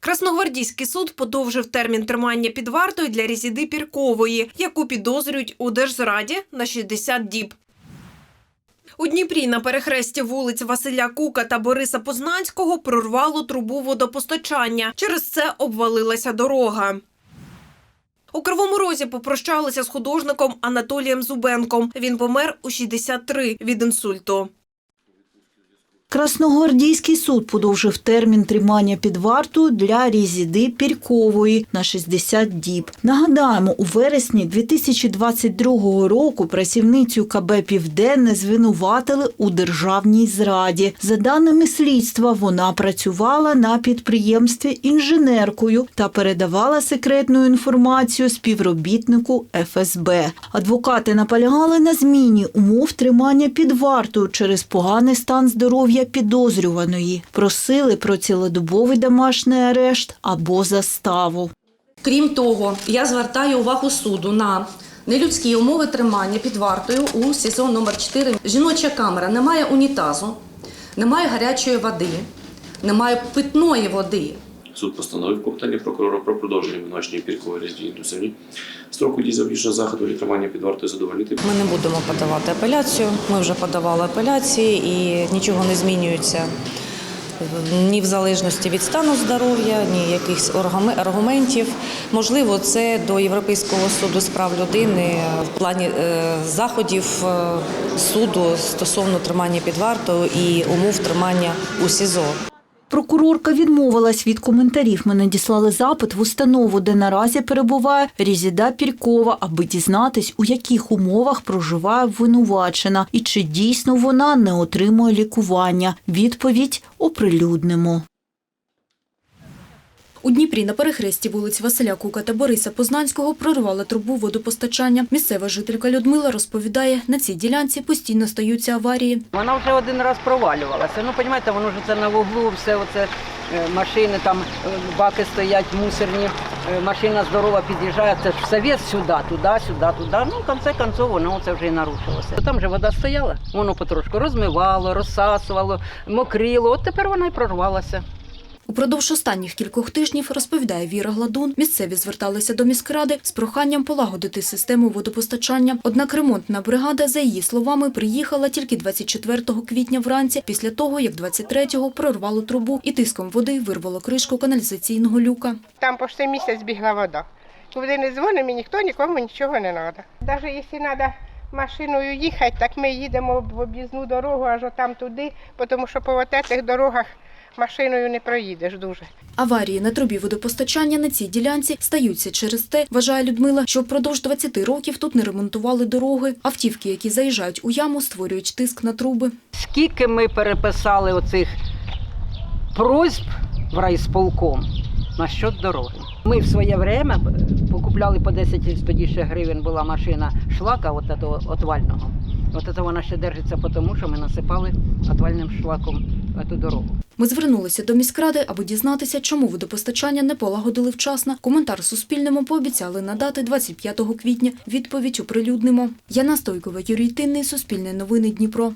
Красногвардійський суд подовжив термін тримання під вартою для Різіди Піркової, яку підозрюють у держзраді на 60 діб. У Дніпрі на перехресті вулиць Василя Кука та Бориса Познанського прорвало трубу водопостачання. Через це обвалилася дорога. У Кривому Розі попрощалися з художником Анатолієм Зубенком. Він помер у 63 від інсульту. Красногвардійський суд подовжив термін тримання під вартою для Різіди Пірькової на 60 діб. Нагадаємо, у вересні 2022 року працівницю КБ «Південне» звинуватили у державній зраді. За даними слідства, вона працювала на підприємстві інженеркою та передавала секретну інформацію співробітнику ФСБ. Адвокати наполягали на зміні умов тримання під вартою через поганий стан здоров'я підозрюваної. Просили про цілодобовий домашній арешт або заставу. Крім того, я звертаю увагу суду на нелюдські умови тримання під вартою у СІЗО номер 4 Жіноча камера немає унітазу, немає гарячої води, немає питної води. Суд постановив клопотання прокурора про продовження обвинувачення Піркової Різдві Індусові строку дії запобіжного заходу від тримання під вартою задовольнити. Ми не будемо подавати апеляцію. Ми вже подавали апеляції і нічого не змінюється ні в залежності від стану здоров'я, ні якихось аргументів. Можливо, це до Європейського суду з прав людини в плані е, заходів е, суду стосовно тримання під вартою і умов тримання у СІЗО. Прокурорка відмовилась від коментарів. Ми надіслали запит в установу, де наразі перебуває Різіда Пірькова, аби дізнатись, у яких умовах проживає обвинувачена і чи дійсно вона не отримує лікування. Відповідь оприлюднимо. У Дніпрі на перехресті вулиць Василя Кука та Бориса Познанського прорвали трубу водопостачання. Місцева жителька Людмила розповідає, на цій ділянці постійно стаються аварії. Вона вже один раз провалювалася. Ну, розумієте, воно вже це на вуглу, все оце е, машини, там е, баки стоять мусорні, е, машина здорова під'їжджає, це ж все вес сюди, туди, сюди, туди. Ну, в кінці концов, воно це вже і нарушилося. Там же вода стояла, воно потрошку розмивало, розсасувало, мокріло. От тепер вона і прорвалася. Упродовж останніх кількох тижнів, розповідає Віра Гладун, місцеві зверталися до міськради з проханням полагодити систему водопостачання. Однак ремонтна бригада, за її словами, приїхала тільки 24 квітня вранці, після того, як 23-го прорвало трубу і тиском води вирвало кришку каналізаційного люка. Там почти місяць бігла вода. Куди не дзвонимо, і ніхто нікому нічого не треба. Навіть якщо треба машиною їхати, так ми їдемо в об'їзну дорогу аж отам туди, тому що по отетих дорогах машиною не проїдеш дуже. Аварії на трубі водопостачання на цій ділянці стаються через те, вважає Людмила, що впродовж 20 років тут не ремонтували дороги. Автівки, які заїжджають у яму, створюють тиск на труби. Скільки ми переписали оцих просьб в райсполком на насчет дороги. Ми в своє время покупляли по 10 тоді ще гривень була машина шлака от этого отвального. От це вона ще держиться, тому що ми насипали отвальним шлаком цю дорогу. Ми звернулися до міськради, аби дізнатися, чому водопостачання не полагодили вчасно. Коментар Суспільному пообіцяли надати 25 квітня. Відповідь оприлюднимо. Яна Стойкова, Юрій Тинний, Суспільне новини Дніпро.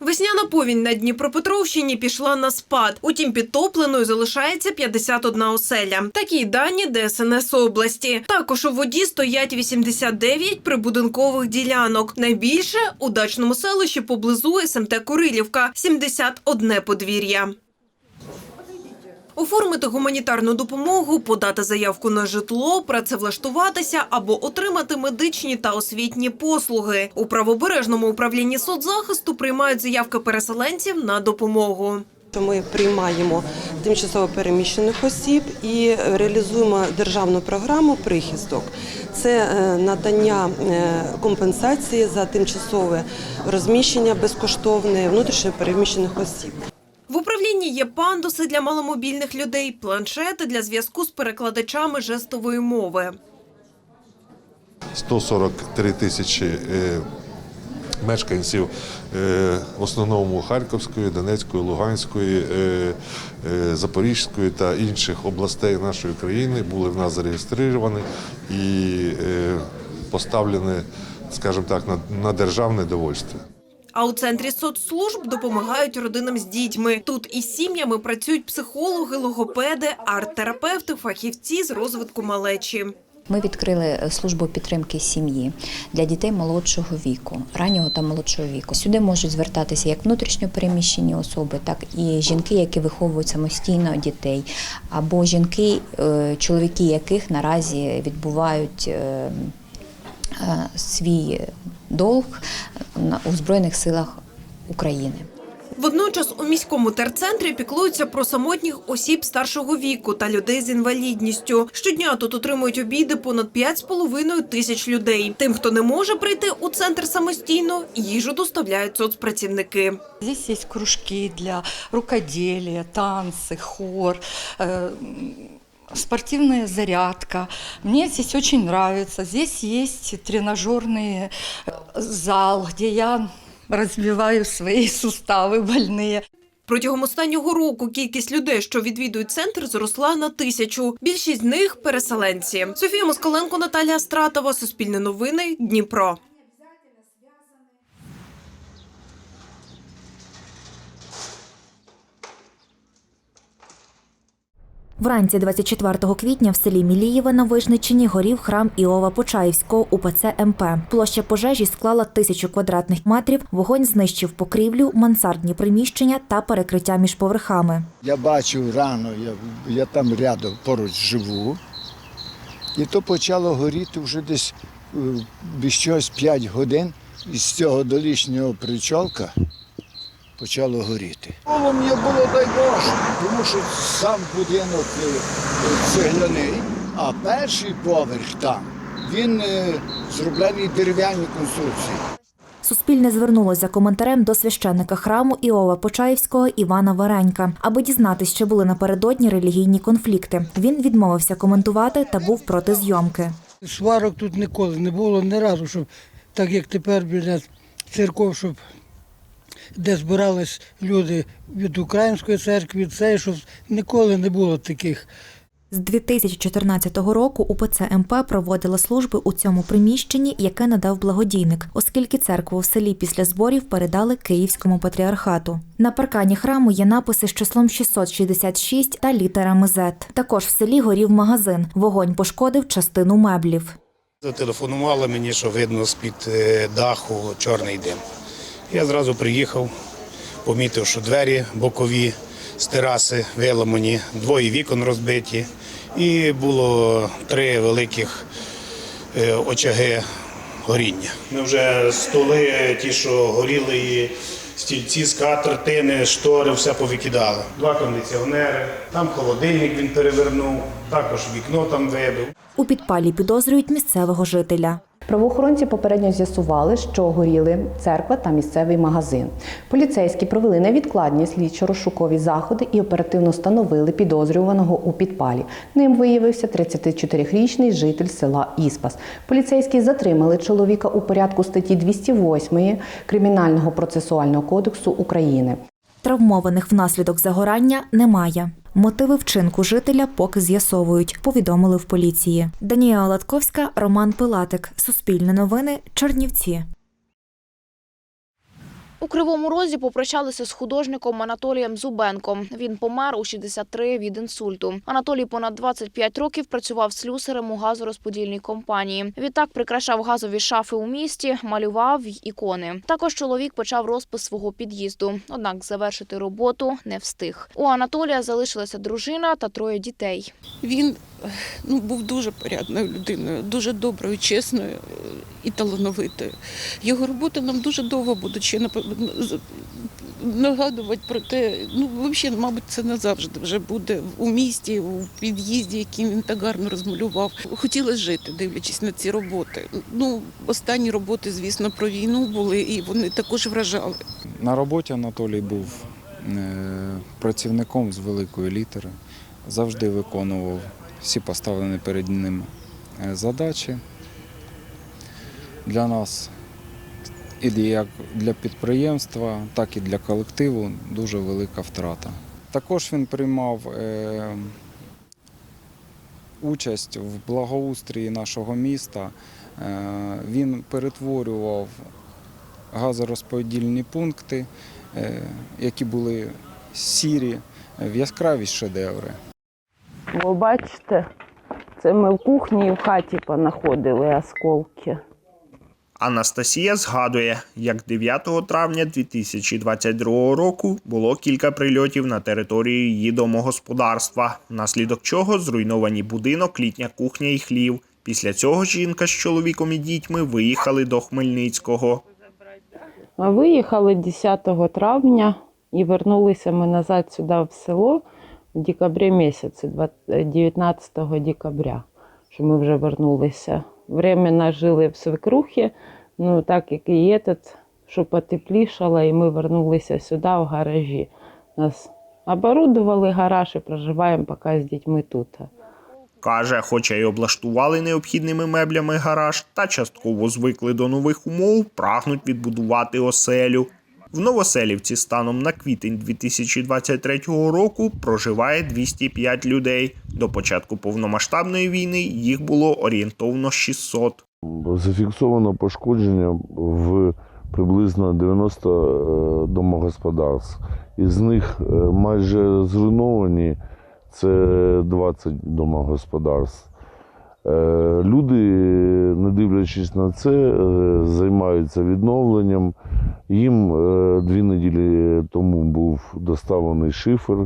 Весняна повінь на Дніпропетровщині пішла на спад. Утім, підтопленою залишається 51 оселя. Такі дані ДСНС області. Також у воді стоять 89 прибудинкових ділянок. Найбільше у дачному селищі поблизу СМТ Курилівка – 71 подвір'я. Оформити гуманітарну допомогу, подати заявку на житло, працевлаштуватися або отримати медичні та освітні послуги. У правобережному управлінні соцзахисту приймають заявки переселенців на допомогу. Ми приймаємо тимчасово переміщених осіб і реалізуємо державну програму Прихисток. Це е, надання е, компенсації за тимчасове розміщення безкоштовне внутрішньо переміщених осіб. В управлінні є пандуси для маломобільних людей, планшети для зв'язку з перекладачами жестової мови. 143 тисячі е, мешканців е, в основному Харківської, Донецької, Луганської, е, Запорізької та інших областей нашої країни були в нас зареєстровані і поставлені, скажімо так, на державне довольство. А у центрі соцслужб допомагають родинам з дітьми. Тут із сім'ями працюють психологи, логопеди, арт-терапевти, фахівці з розвитку малечі. Ми відкрили службу підтримки сім'ї для дітей молодшого віку, раннього та молодшого віку. Сюди можуть звертатися як внутрішньо переміщені особи, так і жінки, які виховують самостійно дітей, або жінки, е, чоловіки яких наразі відбувають е, е, свій долг на- у Збройних силах України. Водночас у міському терцентрі піклуються про самотніх осіб старшого віку та людей з інвалідністю. Щодня тут отримують обіди понад 5,5 тисяч людей. Тим, хто не може прийти у центр самостійно, їжу доставляють соцпрацівники. Здесь есть кружки для рукоделия, танцы, хор, э, спортивная зарядка. Мне здесь очень нравится. Здесь есть тренажерный э, зал, где я разбиваю свои суставы больные. Протягом останнього року кількість людей, що відвідують центр, зросла на тисячу. Більшість з них переселенці. Софія Москаленко, Наталія Стратова, Суспільне новини, Дніпро. Вранці 24 квітня в селі Мілієве на Вижничині горів храм Іова Почаївського УПЦ МП. Площа пожежі склала тисячу квадратних метрів. Вогонь знищив покрівлю, мансардні приміщення та перекриття між поверхами. Я бачив рано, я, я там рядом поруч живу. І то почало горіти вже десь е, без чогось 5 годин. І з цього долішнього причолка почало горіти. Полум'я було дай Боже, тому що сам будинок е, цегляний, а перший поверх там, він е, зроблений дерев'яні конструкції. Суспільне звернулося за коментарем до священника храму Іова Почаївського Івана Варенька, аби дізнатись, чи були напередодні релігійні конфлікти. Він відмовився коментувати та був проти зйомки. Сварок тут ніколи не було ні разу, щоб так як тепер біля церков, щоб де збирались люди від української церкви, від цієї, щоб ніколи не було таких. З 2014 року УПЦ МП проводила служби у цьому приміщенні, яке надав благодійник, оскільки церкву в селі після зборів передали Київському патріархату. На паркані храму є написи з числом 666 та літерами Z. Також в селі горів магазин. Вогонь пошкодив частину меблів. Зателефонували мені, що видно з-під е, даху чорний дим. Я зразу приїхав, помітив, що двері бокові з тераси виламані, двоє вікон розбиті, і було три великих е, очаги горіння. Ми вже столи, ті, що горіли, і стільці, скатертини, штори, все повикидали. Два кондиціонери, там холодильник він перевернув, також вікно там вибив. У підпалі підозрюють місцевого жителя. Правоохоронці попередньо з'ясували, що горіли церква та місцевий магазин. Поліцейські провели невідкладні слідчо-розшукові заходи і оперативно встановили підозрюваного у підпалі. Ним виявився 34-річний житель села Іспас. Поліцейські затримали чоловіка у порядку статті 208 Кримінального процесуального кодексу України. Травмованих внаслідок загорання немає. Мотиви вчинку жителя поки з'ясовують, повідомили в поліції. Данія Латковська, Роман Пилатик. Суспільне новини. Чернівці. У Кривому Розі попрощалися з художником Анатолієм Зубенком. Він помер у 63 від інсульту. Анатолій понад 25 років працював слюсарем у газорозподільній компанії. Відтак прикрашав газові шафи у місті, малював ікони. Також чоловік почав розпис свого під'їзду. Однак завершити роботу не встиг. У Анатолія залишилася дружина та троє дітей. Він ну, був дуже порядною людиною, дуже доброю, чесною і талановитою. Його робота нам дуже довго буде ще з- нагадувати про те, ну, взагалі, мабуть, це назавжди вже буде у місті, у під'їзді, який він так гарно розмалював. Хотілося жити, дивлячись на ці роботи. Ну, останні роботи, звісно, про війну були, і вони також вражали. На роботі Анатолій був е, працівником з великої літери, завжди виконував всі поставлені перед ним е, задачі. Для нас і як для підприємства, так і для колективу дуже велика втрата. Також він приймав е, участь в благоустрії нашого міста. Е, Він перетворював газорозподільні пункти, е, які були сірі, в яскравість шедеври. Ви бачите, це ми в кухні і в хаті понаходили осколки. Анастасія згадує, як 9 травня 2022 року було кілька прильотів на територію її домогосподарства, внаслідок чого зруйновані будинок, літня кухня і хлів. Після цього жінка з чоловіком і дітьми виїхали до Хмельницького. Ми виїхали 10 травня і вернулися ми назад сюди в село в декабрі місяці, 19 декабря, що ми вже вернулися. Временно жили в свекрухі, ну так як і этот, що потеплішало, і ми вернулися сюди в гаражі. Нас оборудували гараж і проживаємо поки з дітьми тут. Каже, хоча й облаштували необхідними меблями гараж та частково звикли до нових умов, прагнуть відбудувати оселю. В Новоселівці станом на квітень 2023 року проживає 205 людей. До початку повномасштабної війни їх було орієнтовно 600. Зафіксовано пошкодження в приблизно 90 е, домогосподарств. Із них е, майже зруйновані це 20 домогосподарств. Е, Люди, не дивлячись на це, е, займаються відновленням. Їм е, дві неділі тому був доставлений шифер.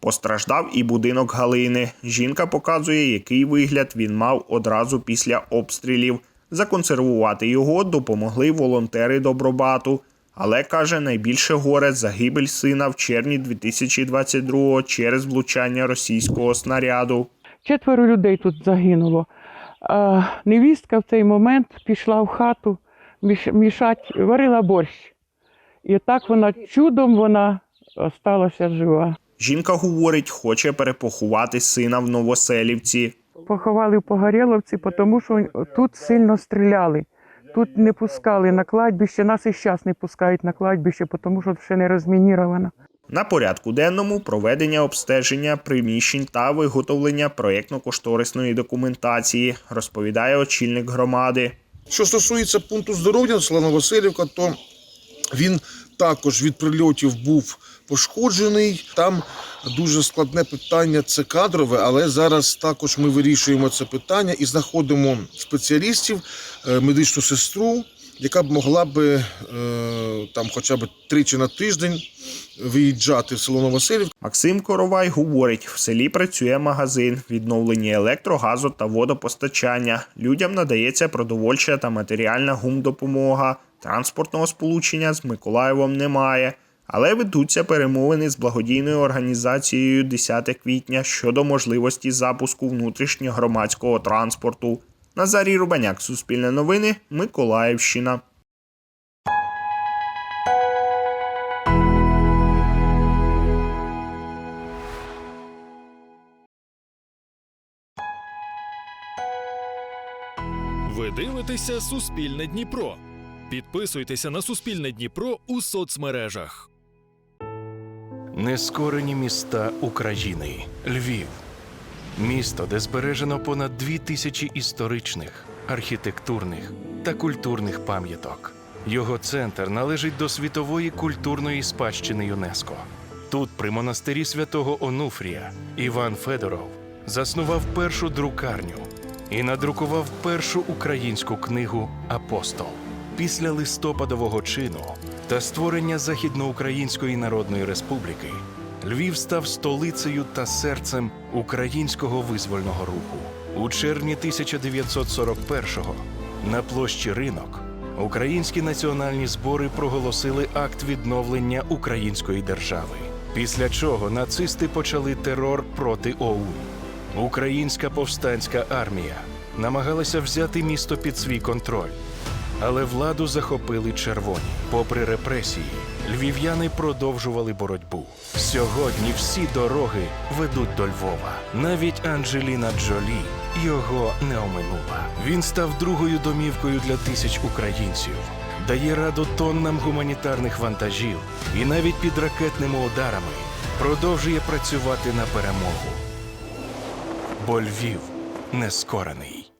Постраждав і будинок Галини. Жінка показує, який вигляд він мав одразу після обстрілів. Законсервувати його допомогли волонтери Добробату. Але каже, найбільше горе загибель сина в червні 2022 через влучання російського снаряду. Четверо людей тут загинуло. А невістка в цей момент пішла в хату міш- мішать, варила борщ. І так вона чудом вона осталася жива. Жінка говорить, хоче перепоховати сина в Новоселівці. Поховали в Погорєловці, тому що тут сильно стріляли. Тут не пускали на кладбище, нас і зараз не пускають на кладбище, тому що ще не розмініровано. На порядку денному проведення обстеження приміщень та виготовлення проєктно-кошторисної документації, розповідає очільник громади. Що стосується пункту здоров'я села Новоселівка, то він також від прильотів був пошкоджений. Там дуже складне питання це кадрове, але зараз також ми вирішуємо це питання і знаходимо спеціалістів, е, медичну сестру, яка б могла би е, там хоча б тричі на тиждень виїжджати в село Новоселівка. Максим Коровай говорить, в селі працює магазин, відновлені електро, газу та водопостачання. Людям надається продовольча та матеріальна гумдопомога. Транспортного сполучення з Миколаєвом немає. Але ведуться перемовини з благодійною організацією 10 квітня щодо можливості запуску внутрішньогромадського транспорту. Назарій Рубаняк, Суспільне новини, Миколаївщина. Дивитеся Суспільне Дніпро. Підписуйтеся на Суспільне Дніпро у соцмережах. Нескорені міста України. Львів. Місто, де збережено понад дві тисячі історичних, архітектурних та культурних пам'яток. Його центр належить до світової культурної спадщини ЮНЕСКО. Тут, при монастирі святого Онуфрія, Іван Федоров заснував першу друкарню і надрукував першу українську книгу Апостол. Після листопадового чину та створення Західноукраїнської Народної Республіки Львів став столицею та серцем українського визвольного руху. У червні 1941-го на площі Ринок українські національні збори проголосили акт відновлення української держави. Після чого нацисти почали терор проти ОУН. Українська повстанська армія намагалася взяти місто під свій контроль, але владу захопили червоні. Попри репресії, львів'яни продовжували боротьбу. Сьогодні всі дороги ведуть до Львова. Навіть Анджеліна Джолі його не оминула. Він став другою домівкою для тисяч українців, дає раду тоннам гуманітарних вантажів і навіть під ракетними ударами продовжує працювати на перемогу. Бо Львів нескорений.